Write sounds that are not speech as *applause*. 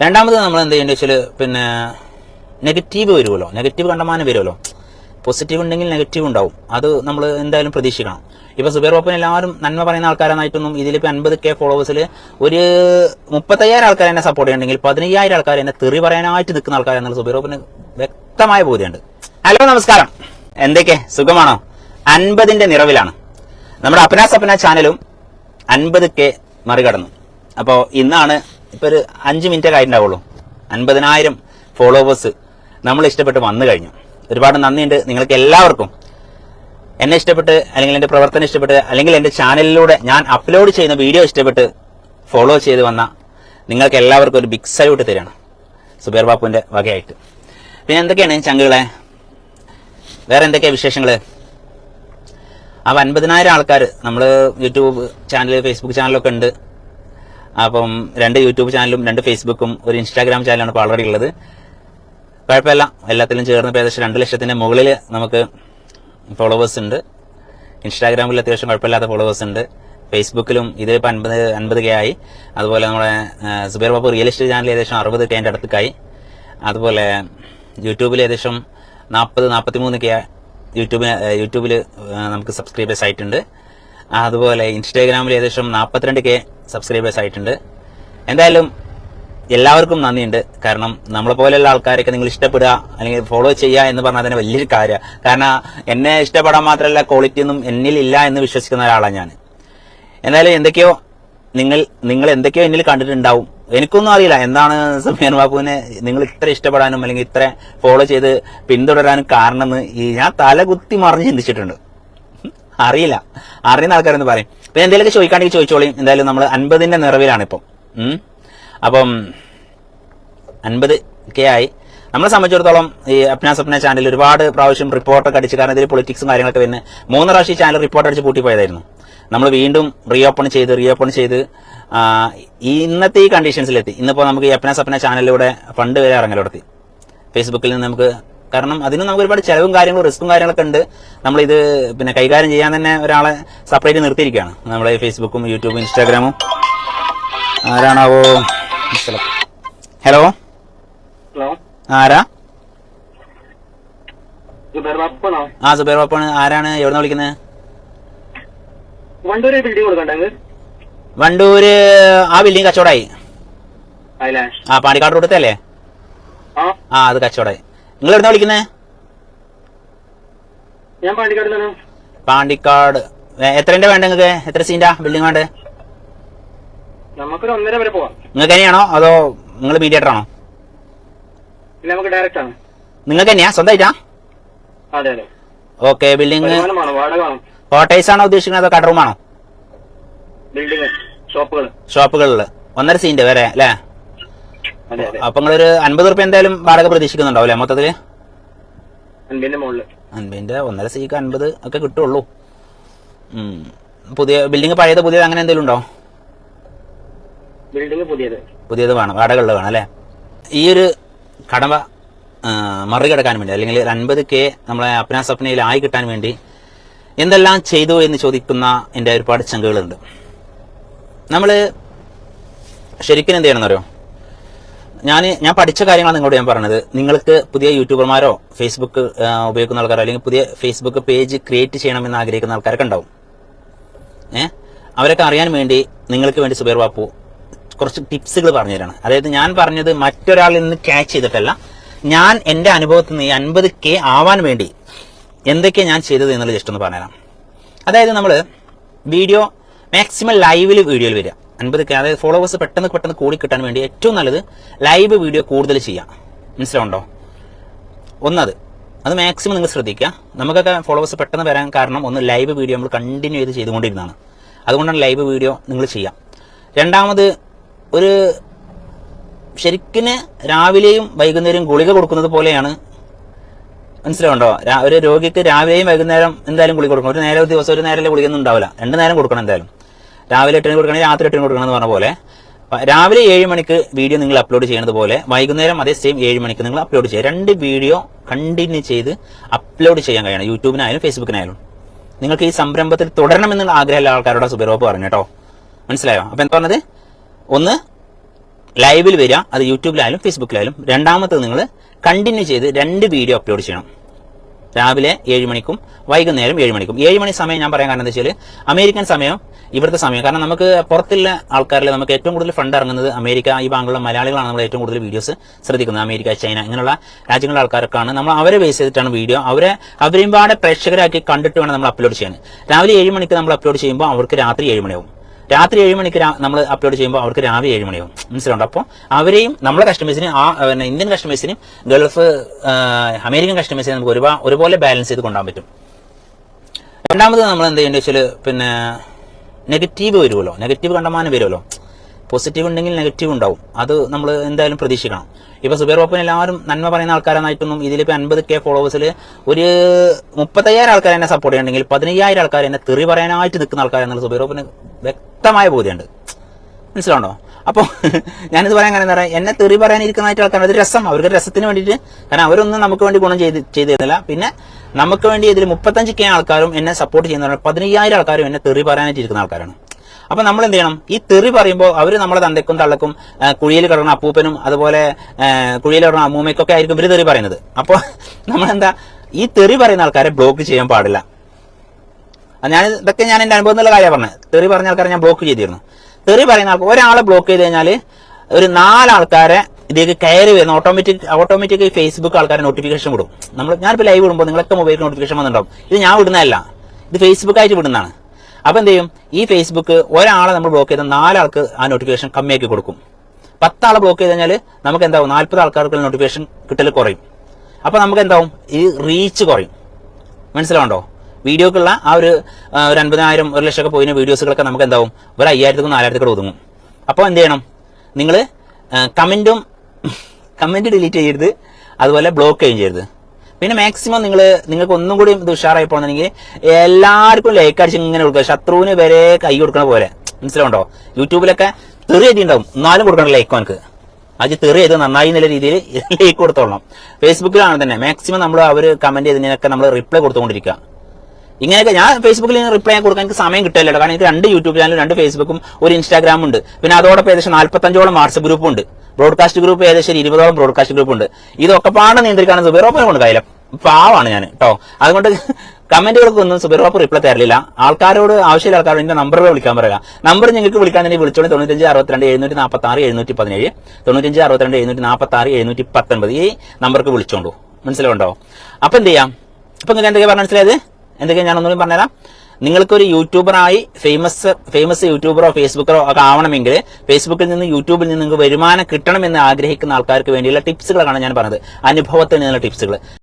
രണ്ടാമത് നമ്മൾ എന്ത് ചെയ്യേണ്ടത് വെച്ചാൽ പിന്നെ നെഗറ്റീവ് വരുമല്ലോ. നെഗറ്റീവ് കണ്ടമാനം വരുമല്ലോ. പോസിറ്റീവ് ഉണ്ടെങ്കിൽ നെഗറ്റീവ് ഉണ്ടാവും. അത് നമ്മൾ എന്തായാലും പ്രതീക്ഷിക്കണം. ഇപ്പോൾ സുബേർ ഓപ്പൻ എല്ലാവരും നന്മ പറയുന്ന ആൾക്കാരായിട്ടും ഇതിലിപ്പോൾ അൻപത് കെ ഫോളോവേഴ്സിൽ ഒരു മുപ്പത്തയ്യായിരം ആൾക്കാർ എന്നെ സപ്പോർട്ട് ചെയ്യണമെങ്കിൽ പതിനയ്യായിരം ആൾക്കാർ എന്നെ തെറി പറയാനായിട്ട് നിൽക്കുന്ന ആൾക്കാരെന്നുള്ള സുബേർ ഓപ്പന് വ്യക്തമായ ബോധ്യമുണ്ട്. ഹലോ നമസ്കാരം. എന്തൊക്കെ? സുഖമാണോ? അൻപതിന്റെ നിറവിലാണ്. നമ്മുടെ അപ്പന സപ്ന ചാനലും അൻപത് കെ മറികടന്നു. അപ്പോൾ ഇന്നാണ് ഇപ്പൊ ഒരു അഞ്ച് മിനിറ്റ് കഴിഞ്ഞിട്ടുണ്ടാവുള്ളൂ അൻപതിനായിരം ഫോളോവേഴ്സ് നമ്മൾ ഇഷ്ടപ്പെട്ട് വന്നു കഴിഞ്ഞു. ഒരുപാട് നന്ദിയുണ്ട് നിങ്ങൾക്ക് എല്ലാവർക്കും. എന്നെ ഇഷ്ടപ്പെട്ട് അല്ലെങ്കിൽ എന്റെ പ്രവർത്തനം ഇഷ്ടപ്പെട്ട് അല്ലെങ്കിൽ എന്റെ ചാനലിലൂടെ ഞാൻ അപ്ലോഡ് ചെയ്യുന്ന വീഡിയോ ഇഷ്ടപ്പെട്ട് ഫോളോ ചെയ്ത് വന്ന നിങ്ങൾക്ക് എല്ലാവർക്കും ഒരു ബിഗ് സല്യൂട്ട് തരാണ് സുബേർ ബാപ്പുവിന്റെ വകയായിട്ട്. പിന്നെ എന്തൊക്കെയാണ് ചങ്കുകളെ? വേറെ എന്തൊക്കെയാണ് വിശേഷങ്ങൾ? ആ അൻപതിനായിരം ആൾക്കാർ നമ്മൾ യൂട്യൂബ് ചാനൽ ഫേസ്ബുക്ക് ചാനലൊക്കെ ഉണ്ട്. അപ്പം രണ്ട് യൂട്യൂബ് ചാനലും രണ്ട് ഫേസ്ബുക്കും ഒരു ഇൻസ്റ്റാഗ്രാം ചാനലാണ് ഇപ്പോൾ ഓൾറെഡി ഉള്ളത്. കുഴപ്പമില്ല. എല്ലാത്തിലും ചേർന്ന് ഇപ്പോൾ ഏകദേശം രണ്ട് ലക്ഷത്തിന്റെ മുകളിൽ നമുക്ക് ഫോളോവേഴ്സ് ഉണ്ട്. ഇൻസ്റ്റാഗ്രാമിൽ അത്യാവശ്യം കുഴപ്പമില്ലാത്ത ഫോളോവേഴ്സ് ഉണ്ട്. ഫേസ്ബുക്കിലും ഇത് ഇപ്പോൾ അൻപത് അൻപത് കെ ആയി. അതുപോലെ നമ്മുടെ Subeer Subair Babu real estate channel ഏകദേശം അറുപത് കെന്റെ അടുത്തേക്കായി. അതുപോലെ യൂട്യൂബിൽ ഏകദേശം നാൽപ്പത് നാൽപ്പത്തി മൂന്ന് കെ യൂട്യൂബ് യൂട്യൂബിൽ നമുക്ക് സബ്സ്ക്രൈബേഴ്സ് ആയിട്ടുണ്ട് അതുപോലെ ഇൻസ്റ്റാഗ്രാമിൽ ഏകദേശം നാൽപ്പത്തിരണ്ട് കെ സബ്സ്ക്രൈബേഴ്സ് ആയിട്ടുണ്ട്. എന്തായാലും എല്ലാവർക്കും നന്ദിയുണ്ട്. കാരണം നമ്മളെ പോലെയുള്ള ആൾക്കാരൊക്കെ നിങ്ങൾ ഇഷ്ടപ്പെടുക അല്ലെങ്കിൽ ഫോളോ ചെയ്യുക എന്ന് പറഞ്ഞാൽ തന്നെ വലിയൊരു കാര്യമാണ് കാരണം എന്നെ ഇഷ്ടപ്പെടാൻ മാത്രമല്ല ക്വാളിറ്റി ഒന്നും എന്നിൽ ഇല്ല എന്ന് വിശ്വസിക്കുന്ന ഒരാളാണ് ഞാൻ. എന്തായാലും എന്തൊക്കെയോ നിങ്ങൾ നിങ്ങൾ എന്തൊക്കെയോ എന്നിൽ കണ്ടിട്ടുണ്ടാവും. എനിക്കൊന്നും അറിയില്ല എന്താണ് സമീർ ബാബുവിനെ നിങ്ങൾ ഇത്ര ഇഷ്ടപ്പെടാനും അല്ലെങ്കിൽ ഇത്ര ഫോളോ ചെയ്ത് പിന്തുടരാനും കാരണം എന്ന് ഞാൻ തല കുത്തി മറിഞ്ഞ് ചിന്തിച്ചിട്ടുണ്ട്. അറിയില്ല. അറിയുന്ന ആൾക്കാരെന്ന് പറയും. പിന്നെ എന്തെങ്കിലുമൊക്കെ ചോദിക്കാണ്ടെങ്കിൽ ചോദിച്ചോളി. എന്തായാലും നമ്മൾ അൻപതിന്റെ നിറവിലാണ് ഇപ്പം. അപ്പം അൻപത് കെ ആയി. നമ്മളെ സംബന്ധിച്ചിടത്തോളം ഈ അപ്ന സ്വപ്ന ചാനൽ ഒരുപാട് പ്രാവശ്യം റിപ്പോർട്ടൊക്കെ അടിച്ച് കാരണം ഇതിൽ പൊളിറ്റിക്സും കാര്യങ്ങളൊക്കെ വരുന്നത് മൂന്ന് പ്രാവശ്യം ചാനൽ റിപ്പോർട്ട് അടിച്ച് പൂട്ടിപ്പോയതായിരുന്നു. നമ്മൾ വീണ്ടും റീഓപ്പൺ ചെയ്ത് റീ ഓപ്പൺ ചെയ്ത് ഇന്നത്തെ ഈ കണ്ടീഷൻസിലെത്തി ഇന്നിപ്പോൾ നമുക്ക് ഈ അപ്ന സ്വപ്ന ചാനലിലൂടെ ഫണ്ട് വരെ ഇറങ്ങലോടത്തി. ഫേസ്ബുക്കിൽ നിന്ന് നമുക്ക് കാരണം അതിന് നമുക്ക് ഒരുപാട് ചിലവും കാര്യങ്ങളും റിസ്ക്കും കാര്യങ്ങളൊക്കെ ഉണ്ട്. നമ്മൾ ഇത് പിന്നെ കൈകാര്യം ചെയ്യാൻ തന്നെ ഒരാളെ സെപ്പറേറ്റ് നിർത്തിയിരിക്കുകയാണ്. നമ്മളെ ഫേസ്ബുക്കും യൂട്യൂബും ഇൻസ്റ്റാഗ്രാമും ആരാണാവോ? ഹലോ ഹലോ ആരാ? ആ സുബേർ ബാപ്പാണ് ആരാണ്? എവിടുന്ന വിളിക്കുന്നത് വണ്ടൂര് ആ ബിൽഡിംഗ് കച്ചവടമായി. അതിലെ ആ പാണ്ടിക്കാട് കൊടുത്തല്ലേ ആ. ആ അത് കച്ചവടമായി. നിങ്ങൾ എവിടുന്ന വിളിക്കുന്നേ? ഞാൻ പാണ്ടിക്കാട്. ഏ, എത്രന്റെ വേണ്ട നിങ്ങൾക്ക്? എത്ര സീന്റാ ബിൽഡിംഗ് വേണ്ട? നമുക്കൊരു ഒന്നര വരെ പോവാം. നിങ്ങൾക്ക് തന്നെയാണോ? അതോ നിങ്ങൾ മീഡിയേറ്റർ ആണോ? പിന്നെ നമുക്ക് ഡയറക്റ്റ് ആണ്. നിങ്ങൾക്ക് തന്നെയാ? സ്വന്തമായിട്ടാ? അതെ അതെ. ഓക്കെ ബിൽഡിംഗ് കോട്ടേഴ്സ് ആണോ ഉദ്ദേശിക്കുന്നത് അതോ കടറൂമാണോ? ബിൽഡിംഗ് ഷോപ്പുകൾ ഷോപ്പുകളിൽ ഒന്നര സീന്റ് വരെ അല്ലേ? അപ്പൊ നിങ്ങളൊരു അൻപത് റുപ്യ എന്തായാലും വാടക പ്രതീക്ഷിക്കുന്നുണ്ടാവും അല്ലേ മൊത്തത്തിൽ? അൻപതിന്റെ ഒന്നര സീക്ക് അൻപത് ഒക്കെ കിട്ടുള്ളൂ. പുതിയ ബിൽഡിംഗ് പഴയത് പുതിയത് അങ്ങനെ എന്തെങ്കിലും ഉണ്ടോ? ബിൽഡിംഗ് പുതിയത്. പുതിയത് വേണം. ഉള്ളത് വേണം അല്ലേ? ഈ ഒരു കടമ മറികടക്കാൻ വേണ്ടി അല്ലെങ്കിൽ അൻപത് കെ നമ്മളെ അപ്ന സ്വപ്നയിൽ ആയി കിട്ടാൻ വേണ്ടി എന്തെല്ലാം ചെയ്തു എന്ന് ചോദിക്കുന്ന എന്റെ ഒരുപാട് ചങ്കുകളുണ്ട് നമ്മൾ ശരിക്കും എന്ത് ചെയ്യണമെന്നറിയോ? ഞാൻ ഞാൻ പഠിച്ച കാര്യങ്ങളാണ് നിങ്ങളോട് ഞാൻ പറഞ്ഞത്. നിങ്ങൾക്ക് പുതിയ യൂട്യൂബർമാരോ ഫേസ്ബുക്ക് ഉപയോഗിക്കുന്ന ആൾക്കാരോ അല്ലെങ്കിൽ പുതിയ ഫേസ്ബുക്ക് പേജ് ക്രിയേറ്റ് ചെയ്യണമെന്ന് ആഗ്രഹിക്കുന്ന ആൾക്കാരൊക്കെ ഉണ്ടാവും. ഏഹ് അവരൊക്കെ അറിയാൻ വേണ്ടി നിങ്ങൾക്ക് വേണ്ടി സുബേർ ബാപ്പു കുറച്ച് ടിപ്സുകൾ പറഞ്ഞു തരാണ് അതായത് ഞാൻ പറഞ്ഞത് മറ്റൊരാളിൽ നിന്ന് ക്യാച്ച് ചെയ്തിട്ടല്ല. ഞാൻ എന്റെ അനുഭവത്തിൽ നിന്ന് ഈ അൻപത് കെ ആവാൻ വേണ്ടി എന്തൊക്കെയാണ് ഞാൻ ചെയ്തത് എന്നുള്ളത് ജസ്റ്റ് ഒന്ന് പറഞ്ഞുതരാം. അതായത് നമ്മൾ വീഡിയോ മാക്സിമം ലൈവിൽ വീഡിയോയിൽ വരിക. അൻപത് കെ അതായത് ഫോളോവേഴ്സ് പെട്ടെന്ന് പെട്ടെന്ന് കൂടി കിട്ടാൻ വേണ്ടി ഏറ്റവും നല്ലത് ലൈവ് വീഡിയോ കൂടുതൽ ചെയ്യാം. മനസ്സിലാവുണ്ടോ ഒന്നത് അത് മാക്സിമം നിങ്ങൾ ശ്രദ്ധിക്കുക. നമുക്കൊക്കെ ഫോളോവേഴ്സ് പെട്ടെന്ന് വരാൻ കാരണം ഒന്ന് ലൈവ് വീഡിയോ നമ്മൾ കണ്ടിന്യൂ ചെയ്ത് ചെയ്തുകൊണ്ടിരുന്നതാണ്. അതുകൊണ്ടാണ് ലൈവ് വീഡിയോ നിങ്ങൾ ചെയ്യാം. രണ്ടാമത് ഒരു ശരിക്കിന് രാവിലെയും വൈകുന്നേരവും ഗുളിക കൊടുക്കുന്നത് പോലെയാണ്. മനസ്സിലാവുണ്ടോ ഒരു രോഗിക്ക് രാവിലെയും വൈകുന്നേരം എന്തായാലും ഗുളിക കൊടുക്കണം. ഒരു നേരം ദിവസം ഒരു നേരം ഗുളിക ഒന്നും ഉണ്ടാവില്ല. രണ്ട് നേരം കൊടുക്കണം എന്തായാലും. രാവിലെ എട്ടിന് കൊടുക്കണം രാത്രി എട്ടിന് കൊടുക്കണം എന്ന് പറഞ്ഞ പോലെ. രാവിലെ ഏഴ് മണിക്ക് വീഡിയോ നിങ്ങൾ അപ്ലോഡ് ചെയ്യുന്നത് പോലെ വൈകുന്നേരം അതേ സെയിം ഏഴ് മണിക്ക് നിങ്ങൾ അപ്ലോഡ് ചെയ്യുക രണ്ട് വീഡിയോ കണ്ടിന്യൂ ചെയ്ത് അപ്ലോഡ് ചെയ്യാൻ കഴിയണം. യൂട്യൂബിനായാലും ഫേസ്ബുക്കിനായാലും. നിങ്ങൾക്ക് ഈ സംരംഭത്തിൽ തുടരണം തുടരണമെന്നുള്ള ആഗ്രഹമുള്ള ആൾക്കാരോട് സുബിറോപ്പ് പറഞ്ഞു കേട്ടോ. മനസ്സിലായോ? അപ്പൊ എന്താ പറഞ്ഞത്? ഒന്ന് ലൈവിൽ വരിക. അത് യൂട്യൂബിലായാലും ഫേസ്ബുക്കിലായാലും. രണ്ടാമത്തത് നിങ്ങൾ കണ്ടിന്യൂ ചെയ്ത് രണ്ട് വീഡിയോ അപ്ലോഡ് ചെയ്യണം. രാവിലെ ഏഴ് മണിക്കും വൈകുന്നേരം ഏഴ് മണിക്കും. ഏഴ് മണി സമയം ഞാൻ പറയാൻ കാരണം എന്താ വെച്ചാൽ അമേരിക്കൻ സമയം ഇവിടുത്തെ സമയം. കാരണം നമുക്ക് പുറത്തുള്ള ആൾക്കാരിൽ നമുക്ക് ഏറ്റവും കൂടുതൽ ഫണ്ട് ഇറങ്ങുന്നത് അമേരിക്ക ഈ ബാങ്കുള്ള മലയാളികളാണ് നമ്മൾ ഏറ്റവും കൂടുതൽ വീഡിയോസ് ശ്രദ്ധിക്കുന്നത്. അമേരിക്ക ചൈന ഇങ്ങനെയുള്ള രാജ്യങ്ങളിലെ ആൾക്കാർക്കാണ് നമ്മൾ അവരെ ബേസ് ചെയ്തിട്ടാണ് വീഡിയോ അവരെ അവരെയും പാടെ പ്രേക്ഷകരാക്കി കണ്ടിട്ട് വേണം നമ്മൾ അപ്ലോഡ് ചെയ്യാൻ. രാവിലെ ഏഴ് മണിക്ക് നമ്മൾ അപ്ലോഡ് ചെയ്യുമ്പോൾ അവർക്ക് രാത്രി ഏഴ് മണിയാവും. രാത്രി ഏഴ് മണിക്ക് നമ്മൾ അപ്ലോഡ് ചെയ്യുമ്പോൾ അവർക്ക് രാവിലെ ഏഴ് മണിയാവും. മനസ്സിലുണ്ട് അപ്പോൾ അവരെയും നമ്മളെ കസ്റ്റമേഴ്സിനും ആ പിന്നെ ഇന്ത്യൻ കസ്റ്റമേഴ്സിനും ഗൾഫ് അമേരിക്കൻ കസ്റ്റമേഴ്സിനും നമുക്ക് ഒരുപാട് ഒരുപോലെ ബാലൻസ് ചെയ്ത് കൊണ്ടുപോകാൻ പറ്റും. രണ്ടാമത് നമ്മൾ എന്ത് ചെയ്യേണ്ടത് വെച്ചാൽ പിന്നെ നെഗറ്റീവ് വരുമല്ലോ നെഗറ്റീവ് കണ്ടമാനം വരുമല്ലോ പോസിറ്റീവ് ഉണ്ടെങ്കിൽ നെഗറ്റീവ് ഉണ്ടാവും. അത് നമ്മൾ എന്തായാലും പ്രതീക്ഷിക്കണം. ഇപ്പൊ സുബേർ ബാപ്പൻ എല്ലാവരും നന്മ പറയുന്ന ആൾക്കാരായിട്ടും ഇതിലിപ്പോ അൻപത് കെ ഫോളോവേഴ്സിൽ ഒരു മുപ്പത്തയ്യായിരം ആൾക്കാർ എന്നെ സപ്പോർട്ട് ചെയ്യണമെങ്കിൽ പതിനയ്യായിരം ആൾക്കാർ എന്നെ തെറി പറയാനായിട്ട് നിൽക്കുന്ന ആൾക്കാരെന്നുള്ള സുബേർ ബാപ്പന് വ്യക്തമായ ബോധ്യമുണ്ട്. മനസ്സിലാണോ അപ്പോൾ *laughs* ഞാനിത് പറയാൻ കാരണം എന്താ പറയുക എന്നെ തെറി പറയാനിരിക്കുന്നതായിട്ട് ആൾക്കാർ അത് രസം അവർക്ക് രസത്തിന് വേണ്ടിയിട്ട്. കാരണം അവരൊന്നും നമുക്ക് വേണ്ടി ഗുണം ചെയ്ത് ചെയ്തു തരുന്നില്ല പിന്നെ നമുക്ക് വേണ്ടി ഇതിൽ മുപ്പത്തഞ്ച് കെ ആൾക്കാരും എന്നെ സപ്പോർട്ട് ചെയ്യുന്നവരാണ്. പതിനയ്യായിരം ആൾക്കാരും എന്നെ തെറി പറയാനായിട്ട് ഇരിക്കുന്ന ആൾക്കാരാണ്. അപ്പൊ നമ്മൾ എന്ത് ചെയ്യണം ഈ തെറി പറയുമ്പോൾ അവർ നമ്മളെ തന്തയ്ക്കും തള്ളക്കും കുഴിയിൽ കിടക്കുന്ന അപ്പൂപ്പനും അതുപോലെ കുഴിയിൽ കിടക്കുന്ന അമ്മൂമ്മയ്ക്കൊക്കെ ആയിരിക്കും ഇവർ തെറി പറയുന്നത്. അപ്പോൾ *laughs* നമ്മളെന്താ ഈ തെറി പറയുന്ന ആൾക്കാരെ ബ്ലോക്ക് ചെയ്യാൻ പാടില്ല. ഞാൻ ഇതൊക്കെ ഞാൻ അനുഭവം എന്നുള്ള കാര്യമാണ് പറഞ്ഞത്. തെറി പറഞ്ഞ ആൾക്കാരെ ഞാൻ ബ്ലോക്ക് ചെയ്തിരുന്നു. തെറി പറയുന്ന ആൾക്ക് ഒരാളെ ബ്ലോക്ക് ചെയ്ത് കഴിഞ്ഞാൽ ഒരു നാലാൾക്കാരെ ഇതിലേക്ക് കയറി വരുന്ന ഓട്ടോമാറ്റിക് ഓട്ടോമാറ്റിക് ഫേസ്ബുക്ക് ആൾക്കാരെ നോട്ടിഫിക്കേഷൻ വിടും. നമ്മൾ ഞാനിപ്പോൾ ലൈവ് വിടുമ്പോൾ നിങ്ങളൊക്കെ മൊബൈലിൽ നോട്ടിഫിക്കേഷൻ വന്നിട്ടുണ്ടാവും. ഇത് ഞാൻ വിടുന്നതല്ല. ഇത് ഫേസ്ബുക്കായിട്ട് വിടുന്നതാണ്. അപ്പൊ എന്ത് ചെയ്യും? ഈ ഫേസ്ബുക്ക് ഒരാളെ നമ്മൾ ബ്ലോക്ക് ചെയ്ത നാലാൾക്ക് ആ നോട്ടിഫിക്കേഷൻ കമ്മിയാക്കി കൊടുക്കും. പത്താളെ ബ്ലോക്ക് ചെയ്ത് കഴിഞ്ഞാൽ നമുക്ക് എന്താവും? നാൽപ്പത് ആൾക്കാർക്ക് നോട്ടിഫിക്കേഷൻ കിട്ടൽ കുറയും. അപ്പോൾ നമുക്ക് എന്താവും? ഈ റീച്ച് കുറയും. മനസ്സിലാവുണ്ടോ വീഡിയോക്കുള്ള ആ ഒരു ഒരു അൻപതിനായിരം ഒരു ലക്ഷമൊക്കെ പോയിന് വീഡിയോസുകളൊക്കെ നമുക്ക് എന്താവും? ഒരു അയ്യായിരത്തിക്കും നാലായിരത്തിക്കൂടെ ഒതുങ്ങും. അപ്പോൾ എന്ത് ചെയ്യണം? നിങ്ങൾ കമന്റും കമന്റ് ഡിലീറ്റ് ചെയ്യരുത്. അതുപോലെ ബ്ലോക്ക് ചെയ്യുകയും ചെയ്യരുത്. പിന്നെ മാക്സിമം നിങ്ങൾ നിങ്ങൾക്ക് ഒന്നും കൂടി ഉഷാറായി പോകണമെങ്കിൽ എല്ലാവർക്കും ലൈക്ക് അടിച്ച് ഇങ്ങനെ കൊടുക്കുക. ശത്രുവിന് വരെ കൈ കൊടുക്കണ പോലെ. മനസ്സിലാവുണ്ടോ യൂട്യൂബിലൊക്കെ തെറി എഴുതിണ്ടാവും എന്നാലും കൊടുക്കണം ലൈക്ക് അവനക്ക് അത് തെറി ചെയ്ത് നന്നായി എന്നുള്ള രീതിയിൽ *laughs* ലൈക്ക് കൊടുത്തോളണം. ഫേസ്ബുക്കിലാണ് തന്നെ. മാക്സിമം നമ്മൾ അവർ കമന്റ് ചെയ്തതിനൊക്കെ നമ്മൾ റിപ്ലൈ കൊടുത്തുകൊണ്ടിരിക്കുക. ഇങ്ങനെയൊക്കെ ഞാൻ ഫേസ്ബുക്കിൽ റിപ്ലൈ കൊടുക്കാൻ എനിക്ക് സമയം കിട്ടില്ല കാരണം എനിക്ക് രണ്ട് യൂട്യൂബ് ചാനലും രണ്ട് ഫേസ്ബുക്കും ഒരു ഇൻസ്റ്റാഗ്രാം ഉണ്ട്. പിന്നെ അതോടൊപ്പം ഏകദേശം നാല്പത്തഞ്ചോളം വാട്സപ്പ് ഗ്രൂപ്പ് ഉണ്ട്. ബ്രോഡ്കാസ്റ്റ് ഗ്രൂപ്പ് ഏകദേശം ഇരുപതോളം ബ്രോഡ്കാസ്റ്റ് ഗ്രൂപ്പ് ഉണ്ട്. ഇതൊക്കെ പാടെ നിയന്ത്രിക്കാൻ സുബേറോപ്പിനെ കൊണ്ട് കയ്യില. പാവാണ് ഞാൻ കേട്ടോ അതുകൊണ്ട് കമന്റുകൾക്കൊന്നും സുബിറോപ്പ് റിപ്ലൈ തരില്ല. ആൾക്കാരോട് ആവശ്യമുള്ള ആൾക്കാരോട് എന്റെ നമ്പർ വിളിക്കാൻ പറയുക നമ്പർ നിങ്ങൾക്ക് വിളിക്കാൻ തന്നെ വിളിച്ചോളൂ തൊണ്ണൂറ്റഞ്ച് അറുപത്തിരണ്ട് എഴുന്നൂറ്റി നാൽപ്പത്തി ആറ് എഴുന്നൂറ്റി പതിനേഴ് തൊണ്ണൂറ്റഞ്ച് അറുപത്തിരണ്ട് എഴുന്നൂറ്റി നാൽപ്പത്തി ആറ് എഴുന്നൂറ്റി പത്തൊൻപത് ഈ നമ്പർക്ക് വിളിച്ചോണ്ടു. മനസ്സിലുണ്ടോ അപ്പൊ എന്ത് ചെയ്യാം അപ്പൊ നിങ്ങൾക്ക് എന്തൊക്കെയാ പറഞ്ഞ മനസ്സിലായത്? എന്തൊക്കെയാ ഞാൻ ഒന്നുകൂടി പറഞ്ഞുതരാം. നിങ്ങൾക്കൊരു യൂട്യൂബറായി ഫേമസ് ഫേമസ് യൂട്യൂബറോ ഫേസ്ബുക്കറോ ഒക്കെ ആവണമെങ്കിൽ ഫേസ്ബുക്കിൽ നിന്ന് യൂട്യൂബിൽ നിന്ന് നിങ്ങൾക്ക് വരുമാനം കിട്ടണമെന്ന് ആഗ്രഹിക്കുന്ന ആൾക്കാർക്ക് വേണ്ടിയുള്ള ടിപ്സുകളാണ് ഞാൻ പറഞ്ഞത്. അനുഭവത്തിൽ നിന്നുള്ള ടിപ്സുകൾ.